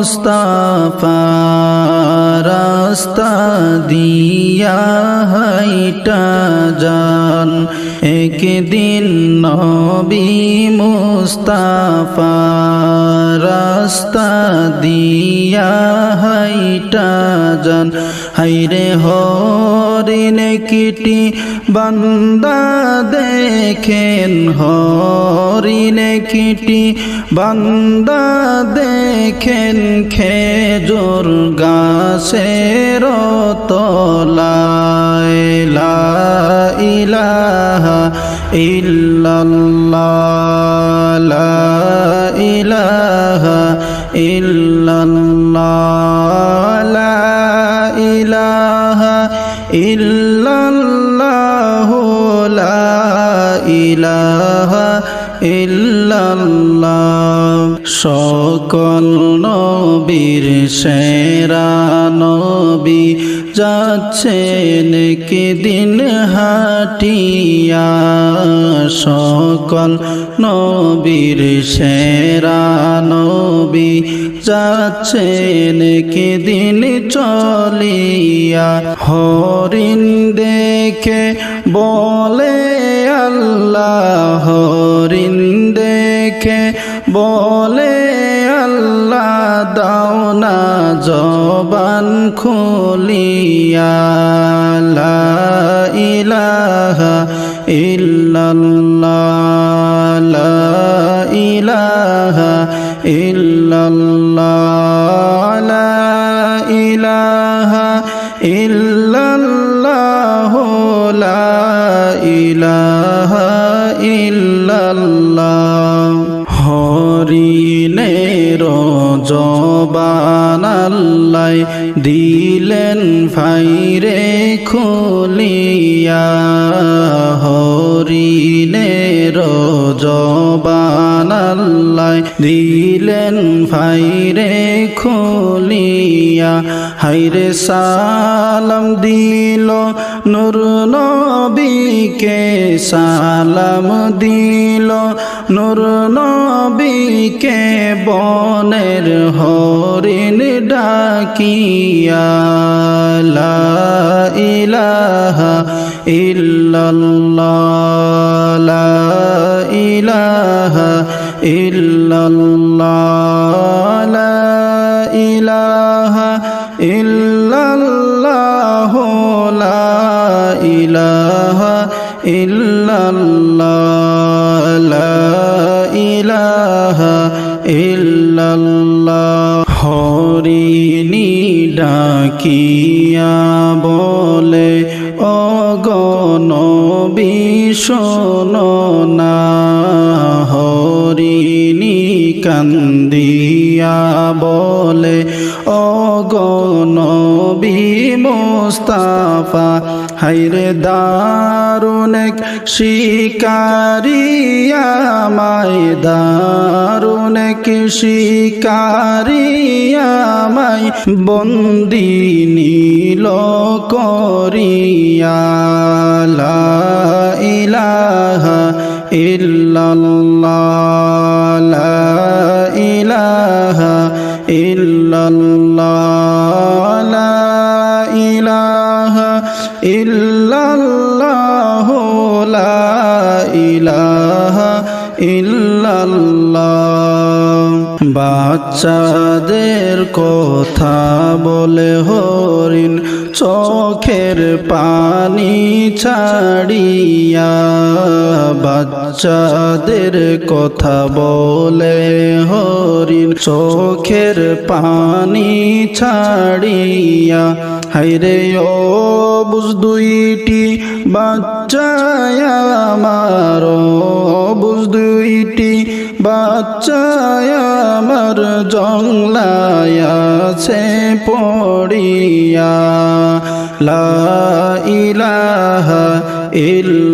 মোস্তাফা, রাস্তা দিয়া হাইটা যান। একদিন নবী মোস্তাফা, রাস্তা দিয়া হাইটা যান। হাইরে হরিনে কিটি বান্দা দেখেন হরিনে কিটি বান্দা দেখেন খেজুর গাছের তলায় ইলাহা ইল্লাল্লাহ ইলাহা ইল্লাল্লাহ ইলাহা ইল্লাল্লাহ লা ইলাহা ইল্লাল্লাহ সকল নবীর সেরা নবী। যাচ্ছেন কি দিন হাটিয়া সকল নবীর সেরা নবী যাচ্ছেন কি দিন চলিয়া? হরিণ দেখে বলে আল্লাহ, হরিণ দেখে বলে দাও না জবান খুলিয়া ইলাহা ইল্লাল্লাহ। হাইরে সালাম দিল নূর নবীকে, সালাম দিল নূর নবীকে, বনের হরিণ ডাকিয়া, লা ইলাহা ইল্লাল্লাহ, লা ইলাহা ইল্লাল্লাহ, লা ইল্লাল্লাহ লা ইলাহা ইল্লাল্লাহ, লা ইলাহা ইল্লাল্লাহ। হরিণী ডাকিয়া বলে অগণ শোনো না। হরিণী কান্দিয়া বলে অগণ মোস্তাফা হাইরে দারুণ এক শিকারিয়া মাই দারুণ এক শিকারিয়া মাই বন্দি নীল করিয়া, লা ইলাহা ইল্লাল্লাহ, লা ইলাহা ইল্লাল্লাহ লা ইলাহা ইল্লাল্লাহ লা ইলাহা বাচ্চাদের কথা বলে হরিণ চোখের পানি ছাড়িয়া বাচ্চাদের কথা বলে হরিণ। চোখের পানি ছাড়িয়া হাইরে ও বুঝ দুইটি বাচ্চায় আমার। বুঝ দুইটি বাচ্চায় আমার জংলায়াছে পড়িয়া লা ইলাহা ইল্লাল্লাহ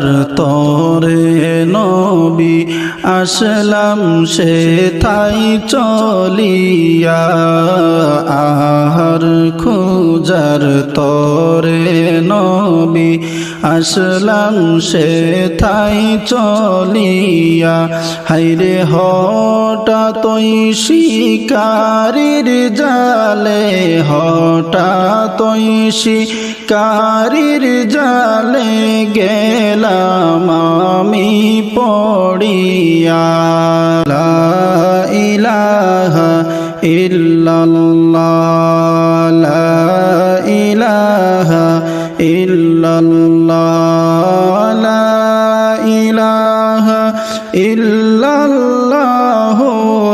খোঁজার তরে নবী আসলাম, সে তাই চলিয়া। আহার খোঁজার তরে নবী আসলাম, সে তাই চলিয়া। হাইরে হঠাৎই শিকারির জালে হঠাৎই শিকারির জালে গেলাম আমি পড়িয়া। ইলাহা ইল্লাল্লাহ। ইলাহা ইল্লাল্লাহ। ইলাহা ইল্লাল্লাহ।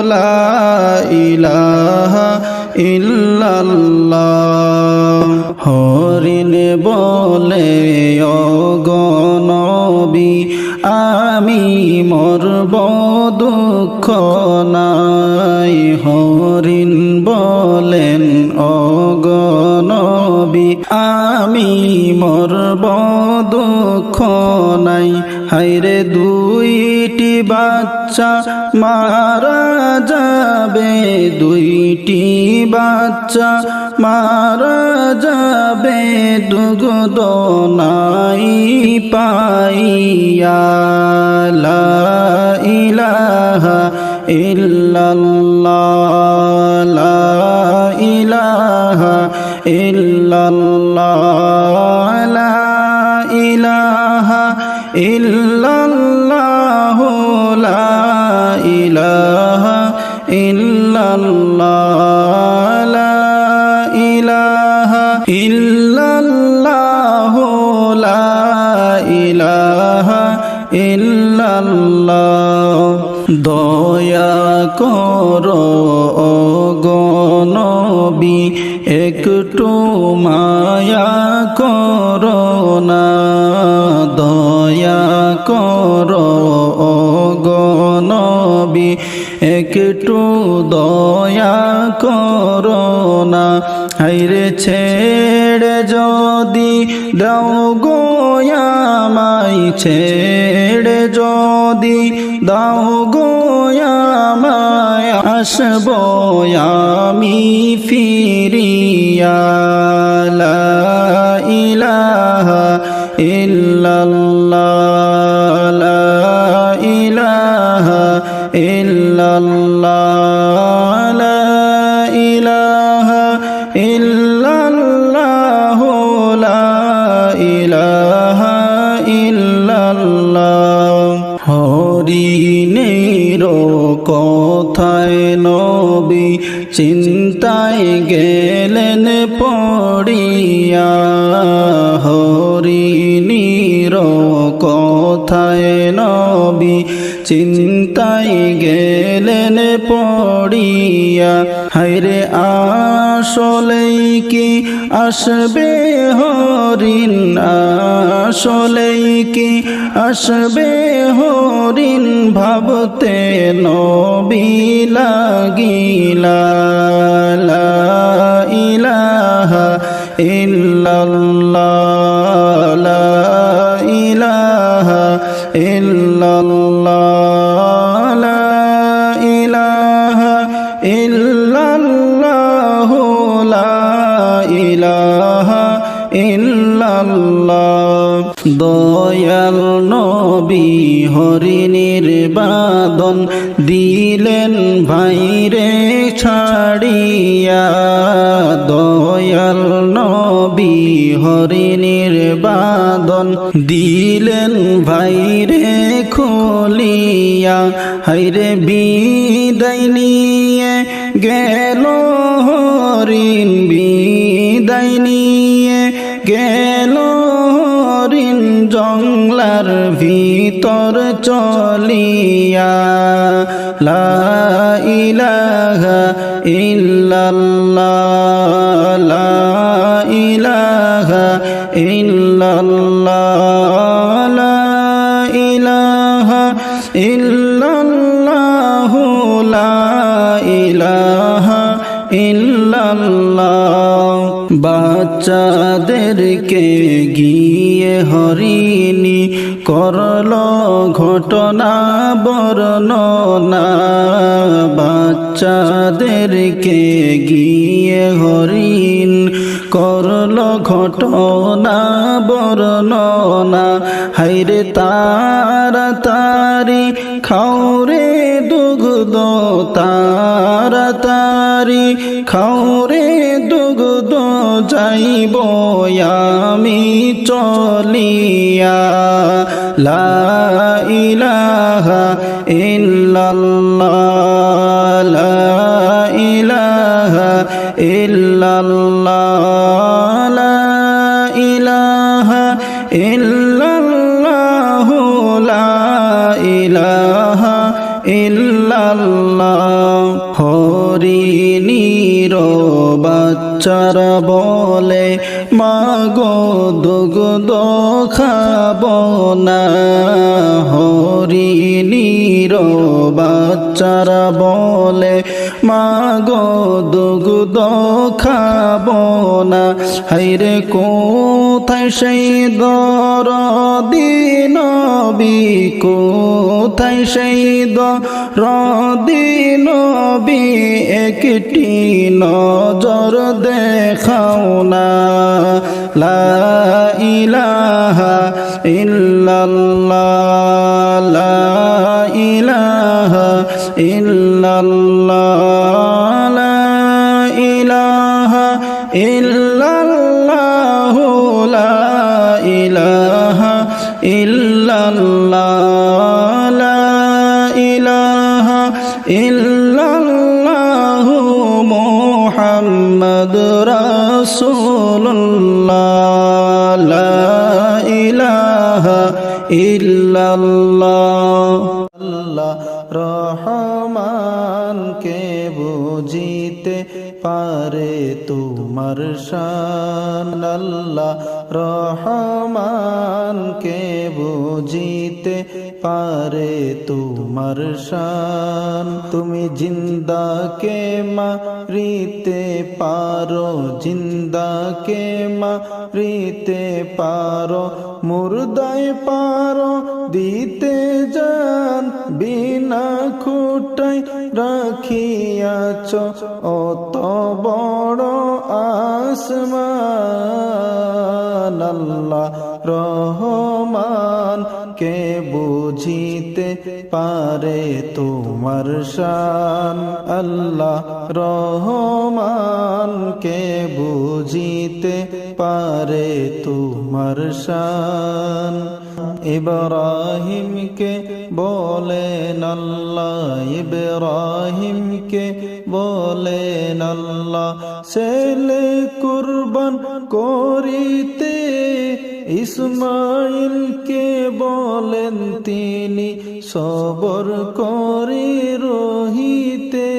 লা ইলাহা ইল্লাল্লাহ। হরিণ বলে অগনবী আমি মরব দুঃখ নাই। হরিণ বলেন অগনবি আমি মরব দুঃখ নাই। হাইরে দুইটি বাচ্চা মারা যাবে। দুইটি বাচ্চা মারা যাবে। দুগদ নাই পাইয়া লা ইলাহা ইল্লাল্লাহ। লা ইলাহা ইল্লাল্লাহ। ইল্লাল্লাহ লা ইলাহা ইল্লাল্লাহ, লা ইলাহা ইল্লাল্লাহ লা ইলাহা ইল্লাল্লাহ। দয়া করো গনবী একটু মায়া করো না। করো গনবী একটু দয়া করো না। হাইরে ছেড়ে যদি দাও গোয়ামাই ছেড়ে যদি দাও গোয়ামায় আসব আমি ফিরিয়া। ইলাহা ইল্লাল্লাহ। ইল্লাল্লাহ, লা ইলাহা ইল্লাল্লাহ, লা ইলাহা ইল্লাল্লাহ। হরিণের কথায় নবী চিন্তায় গেলেন পড়িয়া। হরিণীর কথায় নবী চিন্তায় গেলেন পড়িয়া। হাইরে আসলেই কি আসবে হরিণ? আসলেই কি আসবে হরিণ? ভাবতে নবী লাগিলা। ইলাহা ইল্লাল্লাহ। বাদন দিলেন ভাইরে ছাড়িয়া দয়াল নবী হরিণীর বাদন দিলেন ভাইরে খুলিয়া। হাইরে বিদায় নিয়ে গেল হরিণ, বিদায় নিয়ে গেল জংলার ভিতর চলিয়া, লা ইলাহা ইল্লাল্লাহ, লা ইলাহা ইল্লাল্লাহ, লা ইলাহা ইল্লাল্লাহ, লা ইলাহা ইল্লাল্লাহ। বাচ্চাদেরকে গিয়ে হরিণী করল ঘটনা বর্ণনা। বাচ্চাদেরকে গিয়ে হরিণ করল ঘটনা, বর্ণনা। হাইরে তাড়াতাড়ি খাওরে দুগ্ধ তাড়াতাড়ি খাওরে দুগ্ধ যাইব আমি চলিয়া। লা ইলাহা ইল্লাল্লাহ, লা ইলাহা ইল্লাল্লাহ। বাচ্চারা বলে মাগো দুগ্ধ খাব না হরিণীর বাচ্চারা বলে মাগো দুগ্ধ খাব না হাইরে কোথায় সেই দর দিন বি কোথায় সেই দর দিন বি একটি নজর দেখাও না লা ইলাহা ইল্লাল্লাহ। লা ইলাহা ইল্লাল্লাহ। লা ইল্লাল্লাহ। আল্লাহ রহমান কে বুঝিতে পারে তোমার শান। আল্লাহ রহমান কে বুঝিতে পারে তোমার শান। তুমি জিন্দাকে মারিতে পারো, জিন্দাকে মারিতে পারো, মুর্দায় পারো দিতে যান, বিনা খুটাই রাখিয়াছ অত বড় আসমান। আল্লাহ রহমান, কে বুঝিতে পারে তোমার শান? আল্লাহ রহমান, কে বুঝিতে পারে তোমার শান? ইব্রাহিমকে বলেন আল্লাহ, ইব্রাহিমকে বলেন আল্লাহ, ছেলে কুরবান করিতে ইসমাইলকে বলেন তিনি, সবর করে রহিতে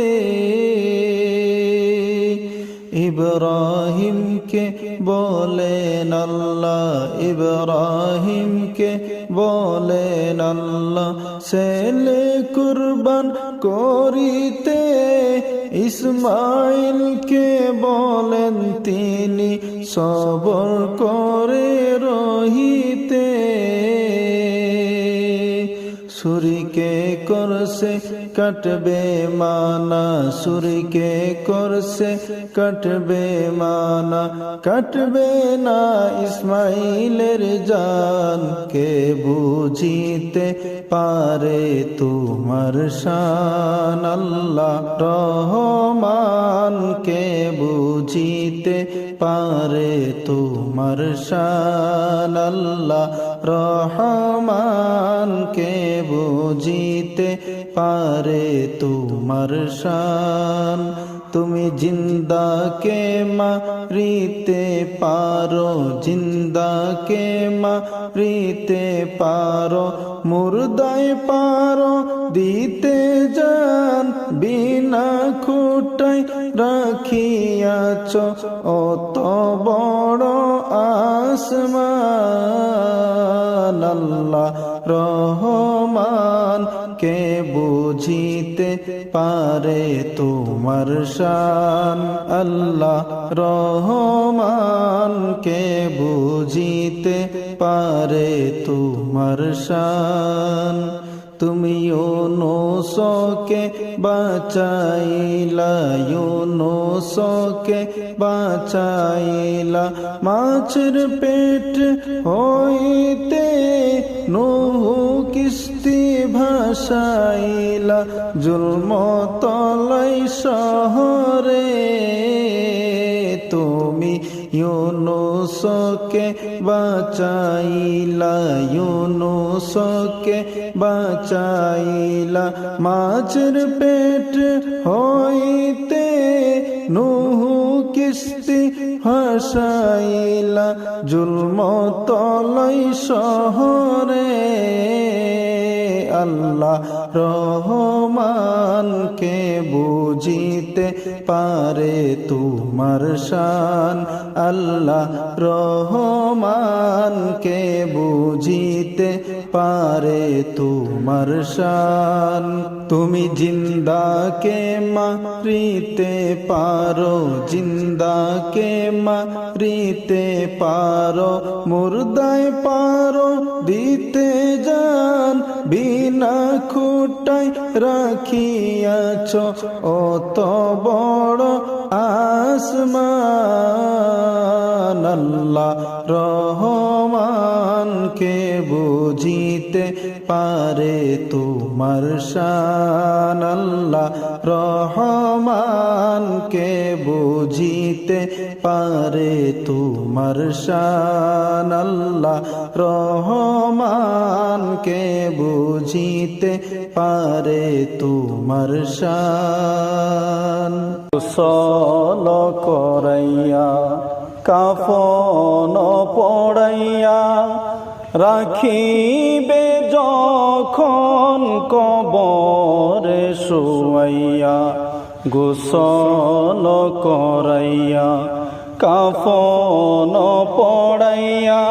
ইব্রাহিমকে বলেন আল্লাহ, ইব্রাহিমকে বলেন আল্লাহ, ছেলে কুরবান করিতে ইসমাইলকে বলেন, তিনি সবর করে রহিতে সুরিকে করছে, কাটবে মানা। সুরিকে করছে, কাটবে মানা। কাটবে না ইসমাইলের জান। কে বুঝিতে পারে তোমার শান? আল্লাহ রহমান, কে বুঝিতে পারে তোমার শান? আল্লাহ রহমান কে বুঝিতে পারে তোমার শান। তুমি জিন্দা জিন্দাকে মারিতে পারো জিন্দা জিন্দাকে মারিতে পারো, মুর্দায় পারো, দিতে যান, বিনা খুটাই রাখিয়াছ। অত বড় আসমান। আল্লাহ রহমান কে বুঝিতে পারে তোমার শান? আল্লাহ রহমান কে বুঝিতে পারে তোমার শান? তুমি সকে বাঁচাইলা সকে বাঁচাইলা। মাছের পেট হইতে নহু কিস্তি ভাসাইলা। জুলম তলাই শহরে তুমি ইউনুসকে বাঁচাইলা ইউনুসকে বাঁচাইলা। মাছের পেট হইতে নুহু কিস্তি হাসাইলা জুলম তলাই শহরে আল্লাহ রহমান কে বুঝিতে পারে তোমার শান। আল্লাহ রহমান কে বুঝিতে পারে তোমার শান। তুমি জিন্দাকে মারিতে পারো, জিন্দাকে মারিতে পারো, মুর্দায় পারো, দিতে যান, বিনা খুটাই রাখিয়াছ অত বড় আসমান, আল্লাহ রহমান কে বুঝিতে পারে তোমার শান। আল্লাহ রহমান কে বুঝিতে পারে তোমার শান। আল্লাহ রহমান কে বুঝিতে পারে তোমার শান। সল করাইয়া, কাফন পড়াইয়া রাখিবে যখন কবরে শুয়াইয়া গোসল করাইয়া, কাফন পড়াইয়া,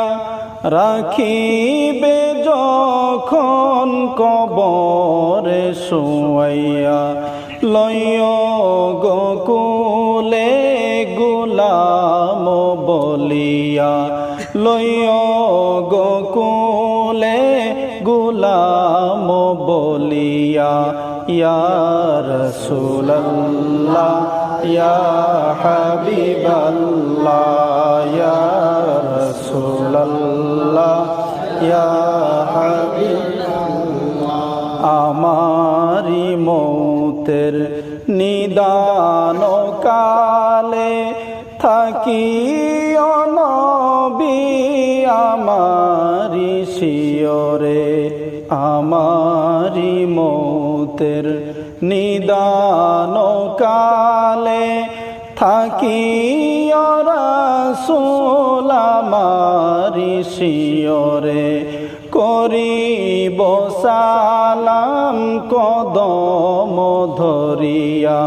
রাখিবে যখন কবরে শুয়াইয়া লয় গোকুলে গুলাম বলিয়া লয় গোকুলে গুলাম বলিয়া ইয়ার রসুল্লাহ ইয়া হাবিবাল্লাহ, ইয়া রসুল্লাহ ইয়া আমারি মৌতের নিদান কালে থাকি শিয়রে আমারি মৌতের নিদান কালে থাকি রাসূল আমারি শিয়রে করিব সালাম কদম ধরিয়া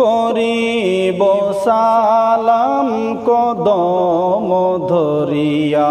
করিব সালাম কদম ধরিয়া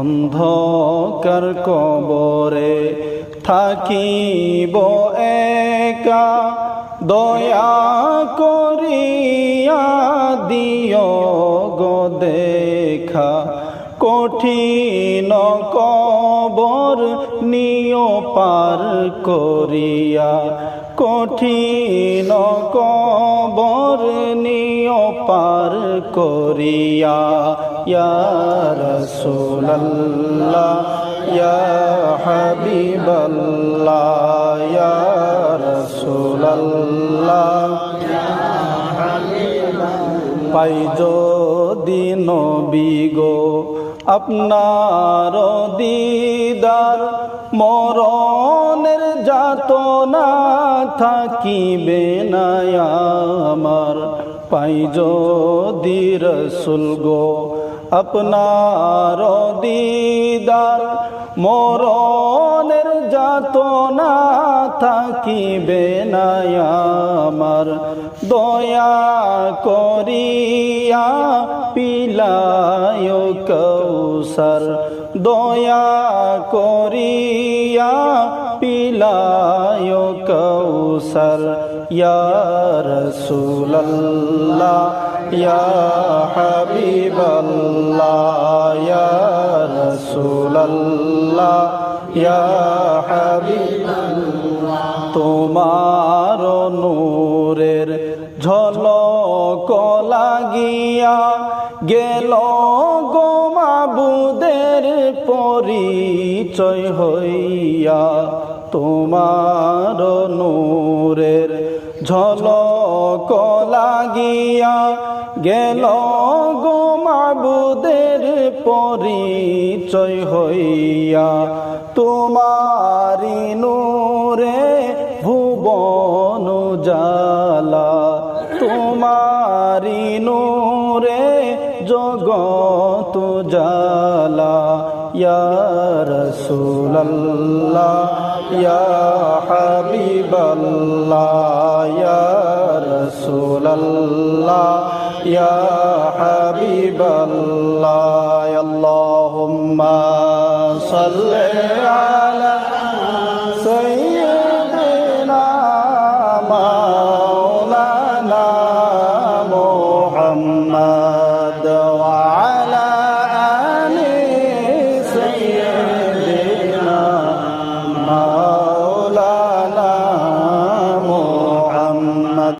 অন্ধকার কবরে থাকিব একা। দয়া করিয়া দিও গো দেখা। কঠিন কবর নিয় পার করিয়া। কঠিন কবর নিয় পার করিয়া। ইয়া রাসূলুল্লাহ ইয়া হাবিবাল্লাহ ইয়া রাসূলুল্লাহ পাই যদি নবীগো আপনার দিদার মরণের যাত না থাকিবে না আমার। পাই যদি রসুল গো আপনার দিদার মরণের যাত না থাকিবে না আমার। দয়া করিয়া পিলায় কৌসর দয়া করিয়া পিলায় কৌসর ইয়া হাবিবাল্লাহ, ইয়া রসুল্লাহ ইয়া হাবিবাল্লাহ। তোমার নূরের ঝলক লাগিয়া গেল গো মাবুদের পরিচয় হইয়া। তোমার নূরের ঝলক লাগিয়া গেল গো মাবুদের পরিচয় হইয়া তোমারি নূরে ভুবন জালা তোমারি নূরে জগত জালা ইয়া রাসূলুল্লাহ, ইয়া হাবিবাল্লাহ, ইয়া يا حبيب الله اللهم صل على